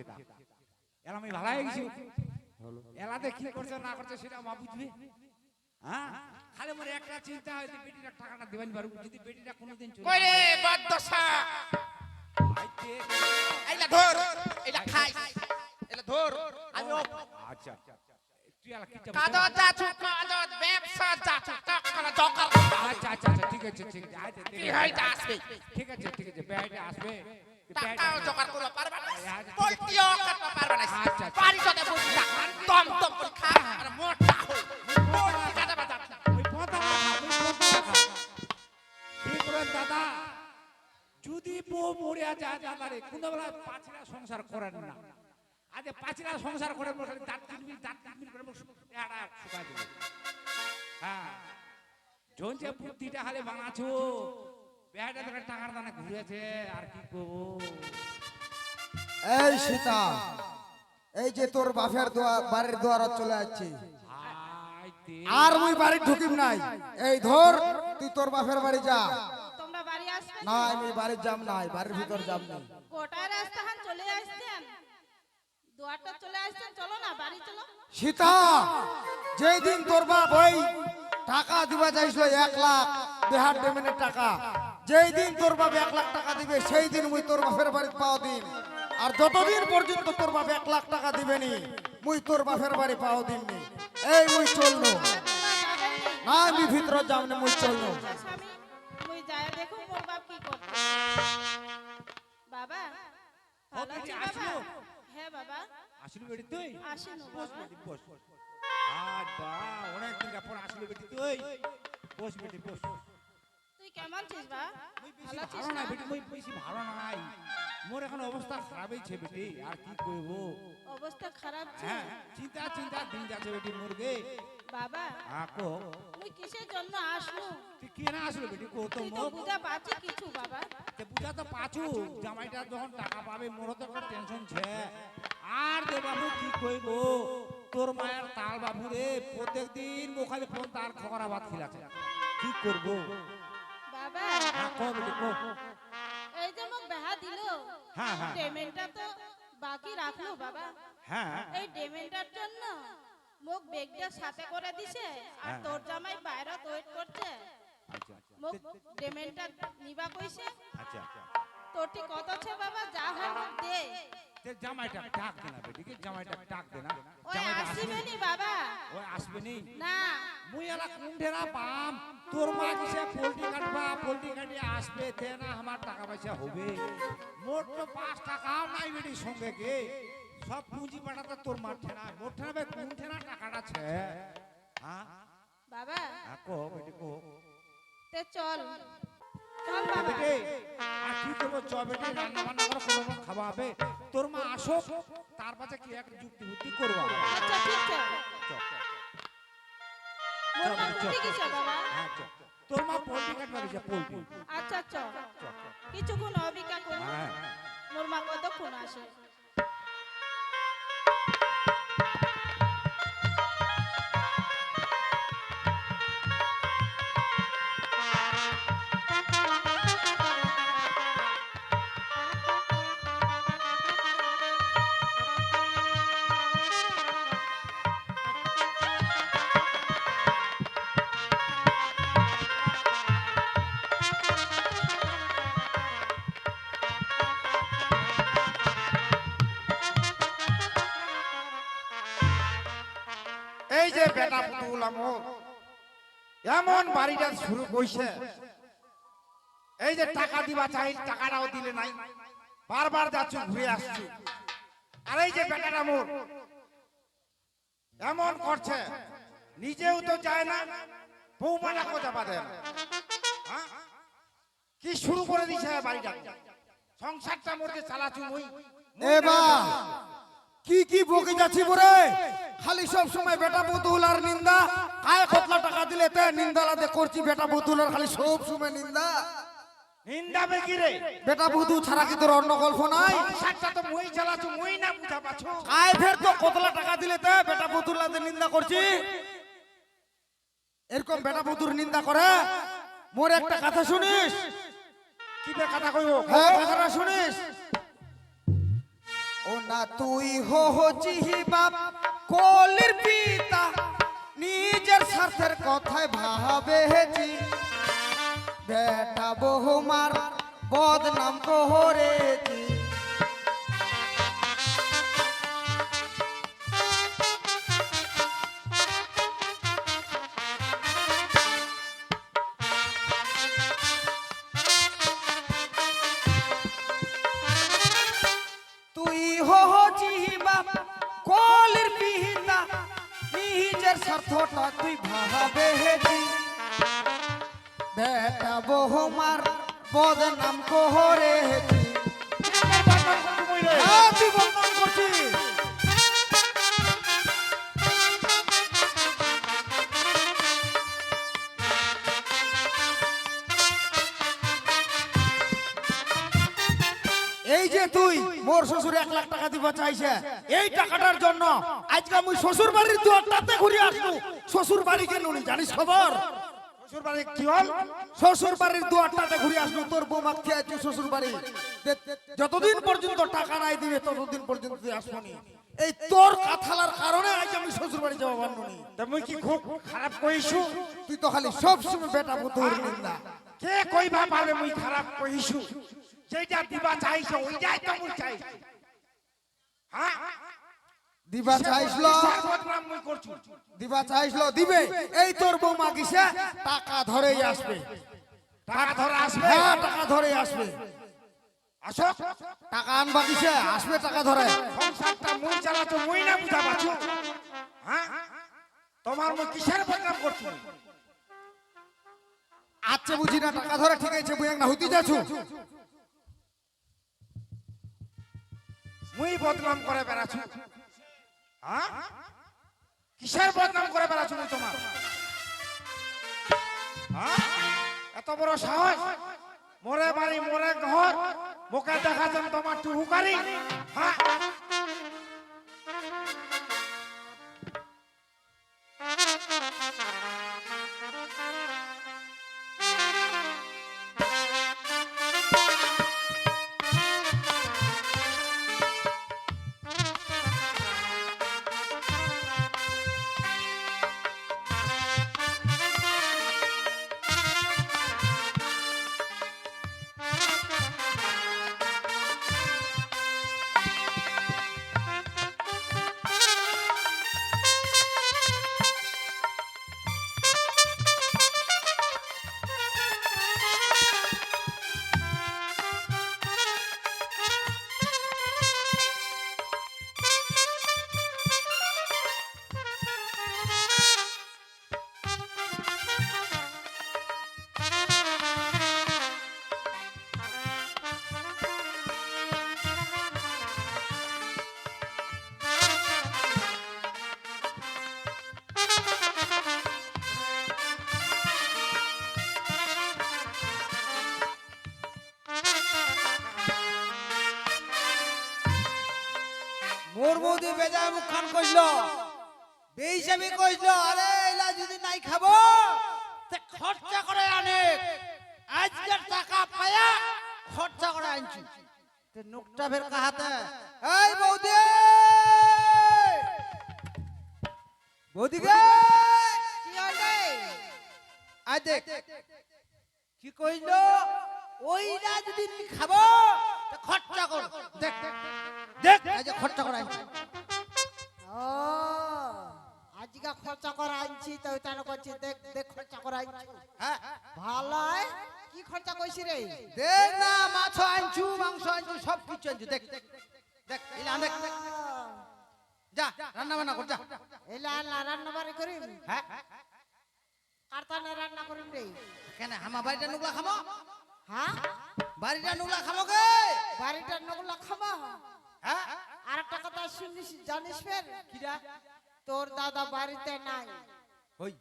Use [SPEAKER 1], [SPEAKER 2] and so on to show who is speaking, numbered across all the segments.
[SPEAKER 1] সেটা। এলা আমি ভালো হয়ে গেছি এলাতে কি করছে না করছে সেটা মা বুঝবে। হ্যাঁ? খালি মোর একটা চিন্তা হয় যে বেটিটা টাকাটা দেবেন পারব যদি বেটিটা কোনোদিন চলে
[SPEAKER 2] কই রে বাদ দশা এইলা ধর এইলা খাই। এইলা ধর। আমি
[SPEAKER 1] আচ্ছা।
[SPEAKER 2] কাদত যাচ্ছু কাদত ব্যবসা যাচ্ছু টাকা দরকার
[SPEAKER 1] আচ্ছা আচ্ছা ঠিক আছে ঠিক আছে। ঠিক
[SPEAKER 2] কি
[SPEAKER 1] আছে
[SPEAKER 2] আসবে।
[SPEAKER 1] ঠিক আছে ঠিক আছে বেটা আসবে।
[SPEAKER 2] টাকা জোগাড় করতে পারবে না
[SPEAKER 1] আচ্ছা,
[SPEAKER 2] পোল্ট্রিও কাটতে পারবে না
[SPEAKER 1] আচ্ছা, আচ্ছা।
[SPEAKER 2] বাড়ি যদি দম দম করে খা আর মোটা হই
[SPEAKER 1] দাদা বউ মরিয়া যায় দাদারে কোন বেলা পাঁচরা সংসার করেন না আজ পাঁচরা সংসার করেন দাঁত কিনবি করে বসে দেবে হ্যাঁ যে বুদ্ধিটা খালি বানাছো তোকে টাকার দানা ঘুরেছে আর কি করব?
[SPEAKER 3] এই সীতা এই যে তোর বাপের দোয়া বাড়ির দুয়ার চলে যাচ্ছে আর মুই বাড়ি ঢুকিম নাই। এই ধর তুই তোর বাপের বাড়ি যা।
[SPEAKER 4] তোমরা বাড়ি আসবে?
[SPEAKER 3] না আমি বাড়ির যাম নাই বাড়ির ভিতর যাম
[SPEAKER 4] গোটা রাস্তা হান চলে আসছেন। দুয়ারটা চলে আসছেন চলো না বাড়ি চলো।
[SPEAKER 3] সীতা যেই দিন তোর বাপ ওই টাকা দিবা চাইছিল এক লাখ বিহার ডেমেনের টাকা যেই দিন তোর বাপ এক লাখ টাকা দিবে সেই দিন মুই তোর বাপের বাড়ি পাও দিন। আর যতদিন পর্যন্ত তোর বাপ এক লাখ টাকা দিবেনি মুই তোর বাপের বাড়ি পাও দিন নি এই মুই চলল না আমি ভিতর যাম না মুই চলল
[SPEAKER 4] স্বামী মুই যায় দেখো মোর বাপ কি করতে বাবা
[SPEAKER 1] আসলো?
[SPEAKER 4] হ্যাঁ বাবা।
[SPEAKER 1] আসলি বেটি তুই? বস বেটি বস। আর বা অনেক দিন পর আসলি বেটি তুই। বস বেটি বস।
[SPEAKER 4] কেমন ছিস বা ভালো আছিস না?
[SPEAKER 1] বেটি মুই বেশি ভালো নাই। মোর এখন অবস্থা খারাপ হয়েছে বেটি আর কি করব?
[SPEAKER 4] অবস্থা খারাপ ছিল
[SPEAKER 1] হ্যাঁ চিন্তা চিন্তা দিন যাচ্ছে বেটি মুরগে
[SPEAKER 4] বাবা
[SPEAKER 1] আকো
[SPEAKER 4] মুই কিসের জন্য আসলু?
[SPEAKER 1] তুই কে না বেটি কো তো
[SPEAKER 4] তুই বুঝা পাচ্ছি কিছু বাবা।
[SPEAKER 1] তে বুঝা তো পাছু জামাইটা যখন টাকা পাবে মোর তো একটা টেনশন ছে। আর দে বাবু কি কইব তোর মায়ের তাল বাবু রে প্রত্যেক দিন মোখালে ফোন তার খবর আবাদ খিলাছে কি করব?
[SPEAKER 4] বাবা।
[SPEAKER 1] হ্যাঁ কো বেটি কো।
[SPEAKER 4] এই যে মোক বেহা দিল।
[SPEAKER 1] হ্যাঁ, হ্যাঁ।
[SPEAKER 4] পেমেন্টটা তো বাকি রাখল বাবা।
[SPEAKER 1] হ্যাঁ।
[SPEAKER 4] এই পেমেন্টটার জন্য মোক বেগটা সাথে করে দিছে আর
[SPEAKER 1] হ্যাঁ।
[SPEAKER 4] তোর জামাই বাইরে ওয়েট করছে।
[SPEAKER 1] আচ্ছা
[SPEAKER 4] মোক পেমেন্টটা নিবা কইছে।
[SPEAKER 1] আচ্ছা
[SPEAKER 4] তোরটি কত আছে বাবা? যা হয় মোক দে।
[SPEAKER 1] তে জামাইটা ডাক দে না বেটি কি জামাইটা ডাক দে না।
[SPEAKER 4] ওই
[SPEAKER 1] জামাইটা
[SPEAKER 4] নি বাবা।
[SPEAKER 1] ওই আসবে নি?
[SPEAKER 4] না।
[SPEAKER 1] মুই এলা কুণ্ঠেরা পাম? তোর মা কিসে পোল্ট্রি কাটবা পোল্ট্রি কাটি আসবে তে না আমার টাকা পয়সা হবে। মোট তো পাঁচ টাকাও নাই বেটি সঙ্গে কে? সব পুঁজি পাঠাতে তোর মার ঠেনা মোট ঠেনাবে কোন ঠেনা? টাকাটা ছে। হ্যাঁ?
[SPEAKER 4] বাবা।
[SPEAKER 1] হ্যাঁ, কো বেটি কো।
[SPEAKER 4] তে চল। চল বাবা।
[SPEAKER 1] বেটি আর কি করব? চ বেটি রান্না বান্না করে কোনো রকম খাওয়া হবে তোর মা আসো তার পাশে কি এক যুক্তি বুদ্ধি করব
[SPEAKER 4] আচ্ছা ঠিক আছে।
[SPEAKER 1] চল, চল,
[SPEAKER 4] বুদ্ধি কিসে বাবা?
[SPEAKER 1] হ্যাঁ চ, চ। তোর মা পোল্ট্রি কাটবা গেছে পোল্ট্রি
[SPEAKER 4] আচ্ছা আচ্ছা।
[SPEAKER 1] কিছু গুণ
[SPEAKER 4] কিছুক্ষণ অপেক্ষা করুন।
[SPEAKER 1] হ্যাঁ।
[SPEAKER 4] মোর মা কতক্ষণ আসে?
[SPEAKER 3] বেটা পুতুল এমন বাড়িটা শুরু কইছে। এই যে টাকা দিবা চাই টাকাটাও দিলে নাই। বারবার যাচ্ছ ঘুরে আসছি। আর এই যে বেটাটা মোর এমন করছে নিজেও তো যায় না বৌমাটাকেও যাবা দেয় না। হ্যাঁ? কি শুরু করে দিছে বাড়িটা? সংসারটা মোরকে চালাচু মুই কি কি বকে যাচ্ছি বরে খালি সব সময় বেটা বতুল আর নিন্দা। কায় কতলা টাকা দিলে তে নিন্দা লাদে করছি বেটা বতুল আর খালি সব সময় নিন্দা।
[SPEAKER 1] নিন্দাবে কি রে?
[SPEAKER 3] বেটা বধু ছাড়া কি তোর অন্য গল্প নাই?
[SPEAKER 1] সংসারটা তো মই চালাছো মই না বুঝা পাচ্ছ
[SPEAKER 3] কায় ফের তো কতলা টাকা দিলে তে বেটা বতুল লাদে নিন্দা করছি? এরকম বেটা বধুর নিন্দা করে? মোর একটা কথা শুনিস?
[SPEAKER 1] কি বে কথা কইবো?
[SPEAKER 3] হ্যাঁ কথাটা শুনিস? ও না তুই হো হচ্ছি বাপ, কলির পিতা, নিজের স্বার্থের কথায় ভাবে ভাবেছি বেটা বহুমার বদনাম করেছি। তুই বহুমার বদনাম করছিস এই যে তুই, মোর শ্বশুর এক লাখ টাকা দিবা চাইছে, এই টাকাটার জন্য আজকে আমি শ্বশুর বাড়ির দুয়ারটাতে ঘুরে আসলু শ্বশুর বাড়ি কেন নি জানিস খবর?
[SPEAKER 1] শ্বশুর বাড়ি কি হল?
[SPEAKER 3] শ্বশুর বাড়ির দুয়ারটাতে ঘুরে আসলু তোর বৌমা খেয়ে শ্বশুর বাড়ি দে- যতদিন পর্যন্ত টাকা নাই দিবে ততদিন পর্যন্ত তুই আসবনি। এই তোর কাথালার কারণে আজ আমি শ্বশুর বাড়ি যাওয়া বান্ধনি
[SPEAKER 1] তা মুই কি খুব খারাপ কইছু
[SPEAKER 3] তুই তো খালি সব সময় বেটা পুতুর নিন্দা
[SPEAKER 1] কে কইবা পাবে মুই খারাপ কইছু যেটা দিবা চাইছো ওইটাই তো মুই চাই। হ্যাঁ?
[SPEAKER 3] দিবা চাইছিল দিবা চাইছিল দিবে। এই তোর বৌমা কিসে? টাকা ধরেই আসবে।
[SPEAKER 1] টাকা ধরে আসবে?
[SPEAKER 3] হ্যাঁ টাকা ধরেই আসবে।
[SPEAKER 1] আসো।
[SPEAKER 3] টাকা আনবা কিসে? আসবে টাকা ধরে।
[SPEAKER 1] সংসারটা মুই চালাতো মুই না বুঝা পাচ্ছ হ্যাঁ? তোমার মুই কিসের বদনাম করছু?
[SPEAKER 3] আচ্ছা বুঝি না টাকা ধরে ঠিক আছে বুঝে না হইতে যাচ্ছ?
[SPEAKER 1] মুই বদনাম করে হ্যাঁ কিসের বদনাম করে বেড়াচ্ছ তোমার? হ্যাঁ? এত বড় সাহস? মোরে বাড়ি, মোরে ঘর মোকে দেখাচ্ছেন তোমার টুহুকারি হ্যাঁ?
[SPEAKER 3] বৌদি বেজায় মুখ খান কইলো। বেহিসাবি কইলো, আরে এলা যদি নাই খাব খরচা করে আনে আজকের টাকা পায়া খরচা করে আনছি। নোকটা ফের কাহাতে এই বৌদি! বৌদি গে দেখ। কি কইলো? ওইটা যদি খাব খরচা কর। দেখ দেখ এই যে খরচা করে আনছি।
[SPEAKER 5] ও আজকে খরচা করা আনছি তো ওইটা করছি দেখ দেখ খরচা করা আনছি।
[SPEAKER 3] হ্যাঁ।
[SPEAKER 5] ভালো কি খরচা কইছি রে?
[SPEAKER 3] দেখ না মাছ আনছু মাংস আনছু সব কিছু আনছু দেখ দেখ দেখ ইলা দেখ। যা রান্না বান্না কর যা।
[SPEAKER 5] এলা রান্না বাড়ি করিম?
[SPEAKER 3] হ্যাঁ।
[SPEAKER 5] কারতানে রান্না করিম রে?
[SPEAKER 3] কেন আমার বাড়িটা নুগলা খামো?
[SPEAKER 5] হ্যাঁ?
[SPEAKER 3] বাড়িটা নুগলা খামো কে?
[SPEAKER 5] বাড়িটা নগুলা খাবা?
[SPEAKER 3] হ্যাঁ?
[SPEAKER 5] আর একটা কথা শুনিস জানিস ফের?
[SPEAKER 3] কিরা
[SPEAKER 5] তোর দাদা বাড়িতে নাই।
[SPEAKER 3] ওই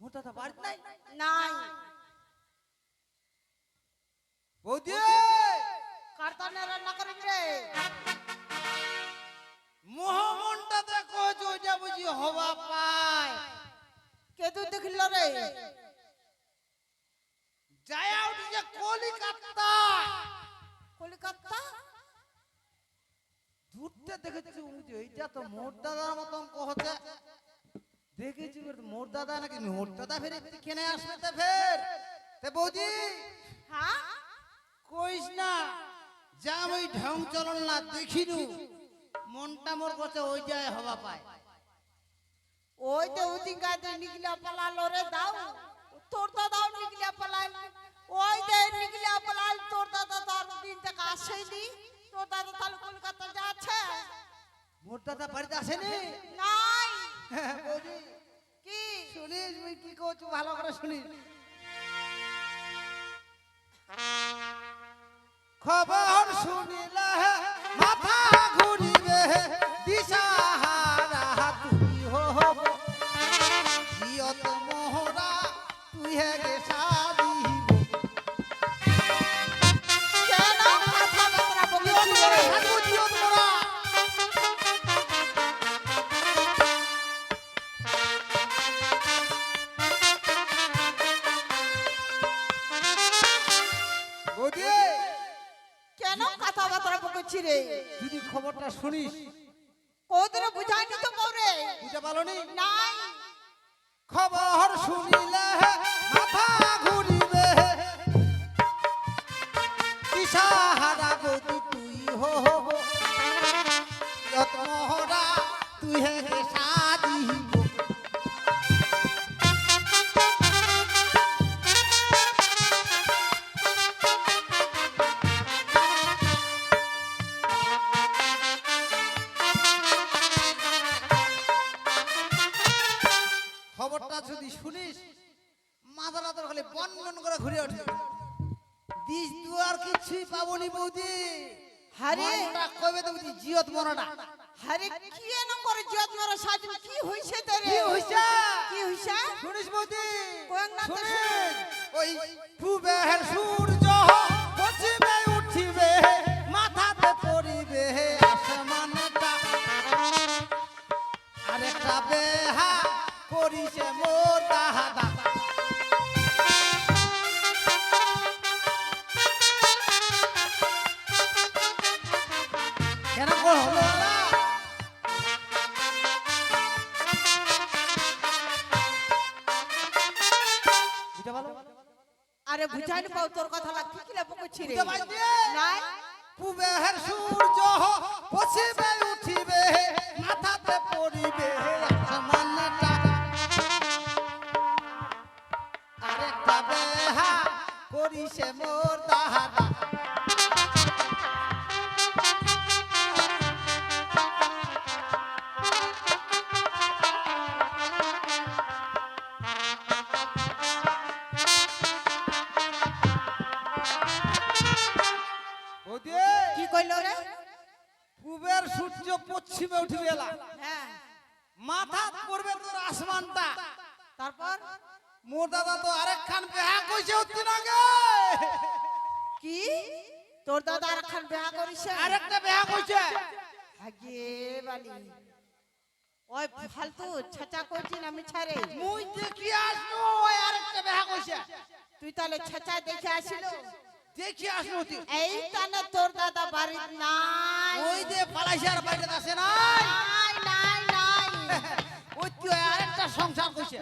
[SPEAKER 3] মোর দাদা বাড়িতে নাই?
[SPEAKER 5] নাই।
[SPEAKER 3] বৌদি!
[SPEAKER 5] কারতানে রান্না করিম রে।
[SPEAKER 3] মোহমনটা দেখো ওইটা বুঝি হবা পায়।
[SPEAKER 5] কে তুই দেখিল রে?
[SPEAKER 3] যায় উঠি যে কলিকাতা।
[SPEAKER 5] কলিকাতা?
[SPEAKER 6] দূরটা দেখেছি বুঝি এইটা তো মোর দাদার মতন কহছে দেখেছি মোর দাদা নাকি মোর দাদা ফের কেনে আসবে তে ফের। তে বৌদি
[SPEAKER 4] হ্যাঁ?
[SPEAKER 6] কইস না যা ওই ঢং চলন না দেখিনু মনটা মোর কাছে ওই যায় হবা পায়।
[SPEAKER 5] ওই তো উদিন গাতে নিকলা পালালো রে দাও। তোর দাদাও নিকলা পালাল ওই যে নিকলা পালাল তোর দাদা তো আর দিন থেকে আসেনি। তোর দাদা তাহলে কলকাতা যাচ্ছে।
[SPEAKER 6] মোর দাদা বাড়িতে আসেনি?
[SPEAKER 5] নাই।
[SPEAKER 6] বৌদি
[SPEAKER 5] কি?
[SPEAKER 6] শুনিস কি কইছু ভালো করে শুনিস। খবর শুনিলে মাথা ঘুরিবে দিশাহারা
[SPEAKER 5] কেন কথা বলেছি রে?
[SPEAKER 6] মোরা যদি খবরটা শুনিস।
[SPEAKER 5] কোদরে বুঝাইনি তো পরে
[SPEAKER 6] বুঝতে পারলি
[SPEAKER 5] নাই।
[SPEAKER 6] খবর শুনিলে মাথা ঘুরিবে। তুই হো যত মোহরা তুই হে হে খবরটা যদি শুনিস মাথা রাতের খালি বন বন করে ঘুরে ওঠে দিস দুয়ার কিছুই পাবনি বৌদি।
[SPEAKER 5] হারে।
[SPEAKER 6] কবে তো জিয়ত মনটা
[SPEAKER 5] আরে কি করে জিয়ত মারা সাজ কি হইছে তোরে?
[SPEAKER 6] কি হইছে?
[SPEAKER 5] কি হইছে?
[SPEAKER 6] শুনিস বৌদি?
[SPEAKER 5] কোয়েং না তো
[SPEAKER 6] ওই পূবের সূর্য পশ্চিমে উঠিবে মাথাতে পড়িবে আসমানটা। আরেকটা বেহা করিছে মোর
[SPEAKER 5] আরে বুঝাইনি পাও তোর কথা লাগ কি কি লাভ করছি রে নাই?
[SPEAKER 6] পুবে হের সূর্য পশ্চিমে উঠিবে মাথাতে পড়িবে আসমানটা। আরেকটা বেহা করিছে মোর মুই দেখি আসনু? ওই আরেকটা বেহা কইছে।
[SPEAKER 5] তুই তাহলে ছাচা দেখে আসিল?
[SPEAKER 6] দেখি আসনু তুই।
[SPEAKER 5] এই তানে তোর দাদা বাড়িত নাই।
[SPEAKER 6] ওই যে পালাইছে আর বাইরে আছে নাই।
[SPEAKER 5] নাই নাই নাই।
[SPEAKER 6] ওই তুই আরেকটা সংসার কইছে।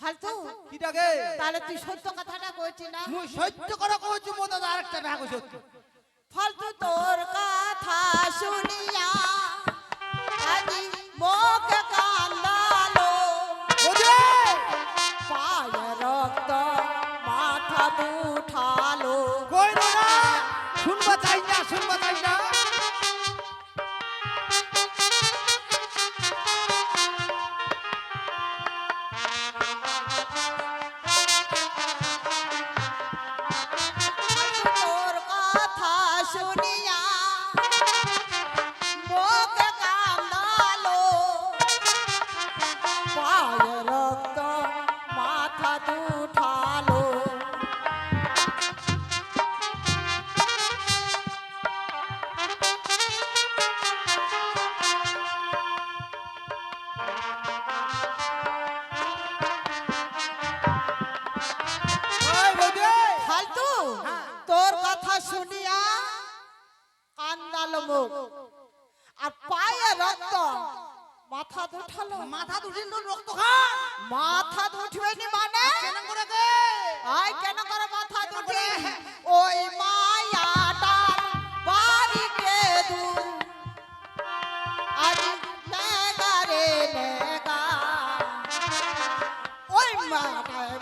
[SPEAKER 5] ফালতু।
[SPEAKER 6] কিটাকে
[SPEAKER 5] তাহলে তুই সত্য কথাটা কইছি না।
[SPEAKER 6] মুই সত্য করে কইছি মোর দাদা আরেকটা বেহা কইছে।
[SPEAKER 5] ফালতু তোর কথা শুনিয়া আজি মোক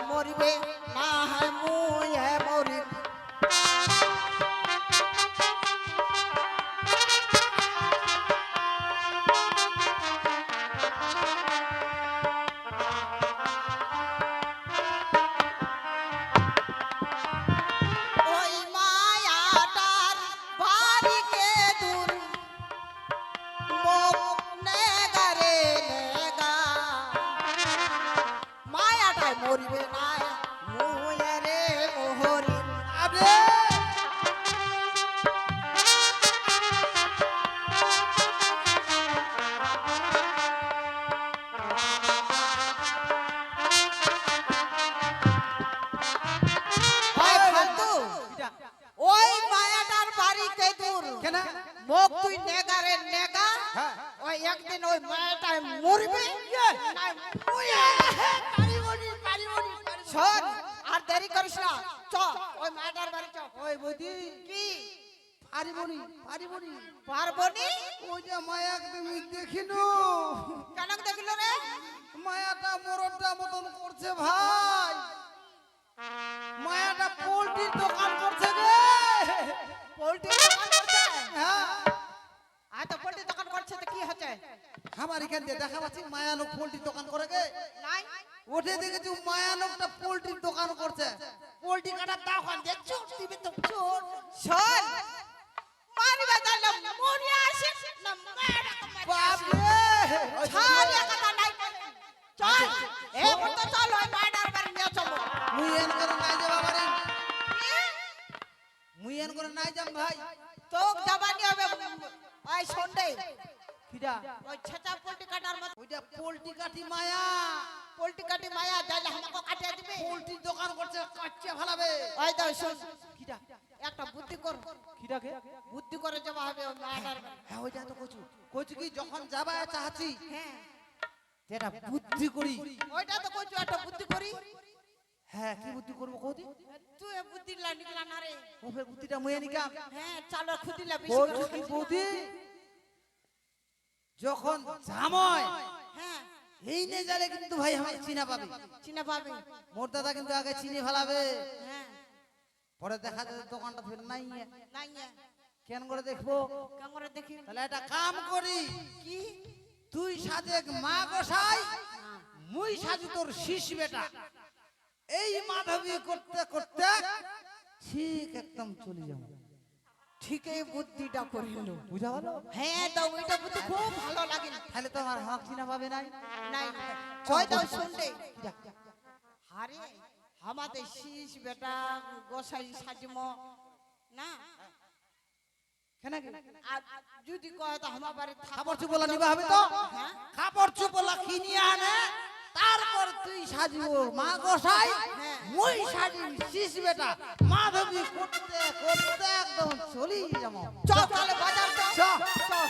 [SPEAKER 5] মরিবে না হয় মুয়ে
[SPEAKER 6] করছে ভাই? মায়াটা পোল্ট্রির দোকান করছে গে
[SPEAKER 5] পোল্ট্রি দোকান করছে?
[SPEAKER 6] হ্যাঁ।
[SPEAKER 5] আর তো পোল্ট্রি দোকান করছে তো কি হচ্ছে?
[SPEAKER 6] আমার এখান দিয়ে দেখা পাচ্ছি মায়া লোক পোল্ট্রির দোকান করে গে।
[SPEAKER 5] নাই?
[SPEAKER 6] ওঠে দেখেছি মায়া লোকটা পোল্ট্রির দোকান করছে। পোল্ট্রি কাটার দাও খান দেখছ টিভি তো চোর।
[SPEAKER 5] শোন মারবে তাহলে মরিয়া আসিস না মারিয়া
[SPEAKER 6] বাপ রে
[SPEAKER 5] ছাড় কথা নাই। চল। এ তো চল ওই মায়াটার বাড়ি নিয়ে চলো।
[SPEAKER 6] মুই এন করে নাই যাব পারে মুই এন করে নাই যাম ভাই।
[SPEAKER 5] তো যাবানি হবে ওই সন্ডে।
[SPEAKER 6] কিডা?
[SPEAKER 5] ওই ছেঁচা পোল্ট্রি কাটার মতো
[SPEAKER 6] ওইটা পোল্ট্রি কাটি মায়া।
[SPEAKER 5] পোল্ট্রি কাটি মায়া যাইলে আমাকে কাটিয়ে দিবে।
[SPEAKER 6] পোল্ট্রির দোকান করছে কাটছে ফেলাবে।
[SPEAKER 5] ওই তো শোন।
[SPEAKER 6] কিডা?
[SPEAKER 5] একটা বুদ্ধি কর।
[SPEAKER 6] কিডাকে?
[SPEAKER 5] বুদ্ধি করে যাওয়া হবে ওই মায়াটার
[SPEAKER 6] হ্যাঁ ওইটা তো কইছু। কইছু কি যখন যাবা চাচ্ছি
[SPEAKER 5] হ্যাঁ।
[SPEAKER 6] যেটা বুদ্ধি করি।
[SPEAKER 5] ওইটা তো কইছো একটা বুদ্ধি করি?
[SPEAKER 6] হ্যাঁ কি বুদ্ধি করব কদি
[SPEAKER 5] তুই বুদ্ধি লা না রে।
[SPEAKER 6] ও ফের বুদ্ধিটা মুয়ে নিকাম
[SPEAKER 5] হ্যাঁ চালো বেশি
[SPEAKER 6] কইছু
[SPEAKER 5] করে।
[SPEAKER 6] কি বৌদি? যখন জাময়
[SPEAKER 5] হ্যাঁ।
[SPEAKER 6] এই নে জালে কিন্তু ভাই আমার চিনা পাবে।
[SPEAKER 5] চিনা পাবে।
[SPEAKER 6] মোর দাদা কিন্তু আগে চিনি ফেলাবে।
[SPEAKER 5] হ্যাঁ।
[SPEAKER 6] পরে দেখা যাবে দোকানটা ফের নাই
[SPEAKER 5] নাই
[SPEAKER 6] কেন করে দেখব?
[SPEAKER 5] কামড়ে দেখি?
[SPEAKER 6] তাহলে একটা কাম করি।
[SPEAKER 5] কি?
[SPEAKER 6] তুই সাজে মা গোসাই মুই সাজু তোর শিশ বেটা। এই মাধবী করতে করতে ঠিক একদম চলে যাব।
[SPEAKER 5] ঠিকই বুদ্ধিটা করিল
[SPEAKER 6] বুঝা গেল?
[SPEAKER 5] হ্যাঁ তো ওইটা বুদ্ধি খুব ভালো লাগে।
[SPEAKER 6] তাহলে তো আমার হক চিনা পাবে নাই।
[SPEAKER 5] নাই কই দাও শুনতে? আরে আমাদের শীষ বেটা গোসাই সাজম। না যদি কয় তো আমার বাড়ি
[SPEAKER 6] খাবার চুপলা নিবা হবে তো?
[SPEAKER 5] হ্যাঁ।
[SPEAKER 6] খাবার চুপলা কিনিয়ে আনে তারপর তুই সাজিব। মা গোসাই
[SPEAKER 5] মই
[SPEAKER 6] মুই সাজি বেটা। মাধবী করতে করতে একদম চলি যাব।
[SPEAKER 5] চল তাহলে বাজার চল। চল।